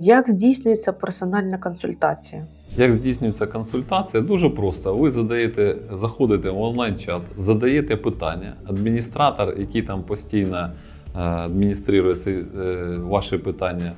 Як здійснюється персональна консультація? Як здійснюється консультація? Дуже просто. Ви задаєте, заходите в онлайн-чат, задаєте питання. Адміністратор, який там постійно е, адмініструє ці е, ваші питання,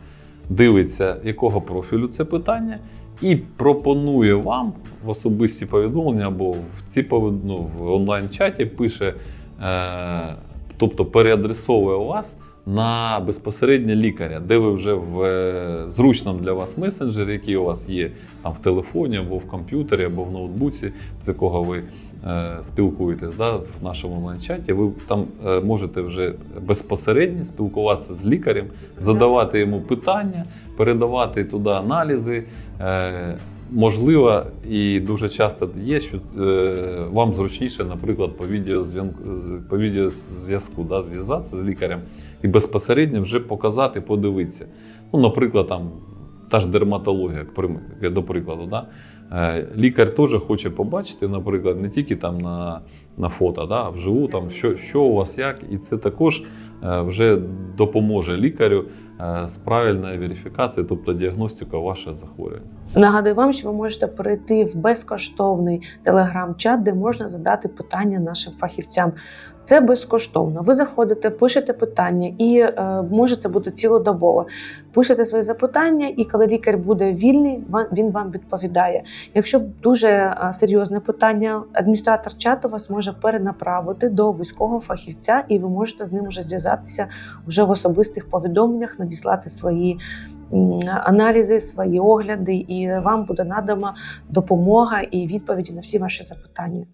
дивиться, якого профілю це питання, і пропонує вам в особисті повідомлення або в ці повід- ну, в онлайн-чаті пише, е, тобто переадресовує вас на безпосередньо лікаря, де ви вже в е, зручному для вас месенджері, який у вас є там в телефоні, або в комп'ютері, або в ноутбуці, з якого ви е, спілкуєтесь да, в нашому онлайн-чаті. Ви там е, можете вже безпосередньо спілкуватися з лікарем, задавати йому питання, передавати туди аналізи. Е, Можливо, і дуже часто є, що е, вам зручніше, наприклад, по відеозв'язку, по відеозв'язку да, зв'язатися з лікарем і безпосередньо вже показати, подивитися. Ну, наприклад, там та ж дерматологія, до прикладу. Да? Е, Лікар теж хоче побачити, наприклад, не тільки там на, на фото, да, вживу, там, що, що у вас як, і це також е, вже допоможе лікарю е, з правильної верифікації, тобто діагностика вашого захворювання. Нагадую вам, що ви можете перейти в безкоштовний телеграм-чат, де можна задати питання нашим фахівцям. Це безкоштовно. Ви заходите, пишете питання, і е, може це бути цілодобово. Пишете свої запитання, і коли лікар буде вільний, він вам відповідає. Якщо дуже е, серйозне питання, адміністратор чату вас може перенаправити до військового фахівця, і ви можете з ним вже зв'язатися вже в особистих повідомленнях, надіслати свої аналізи, свої огляди, і вам буде надана допомога і відповіді на всі ваші запитання.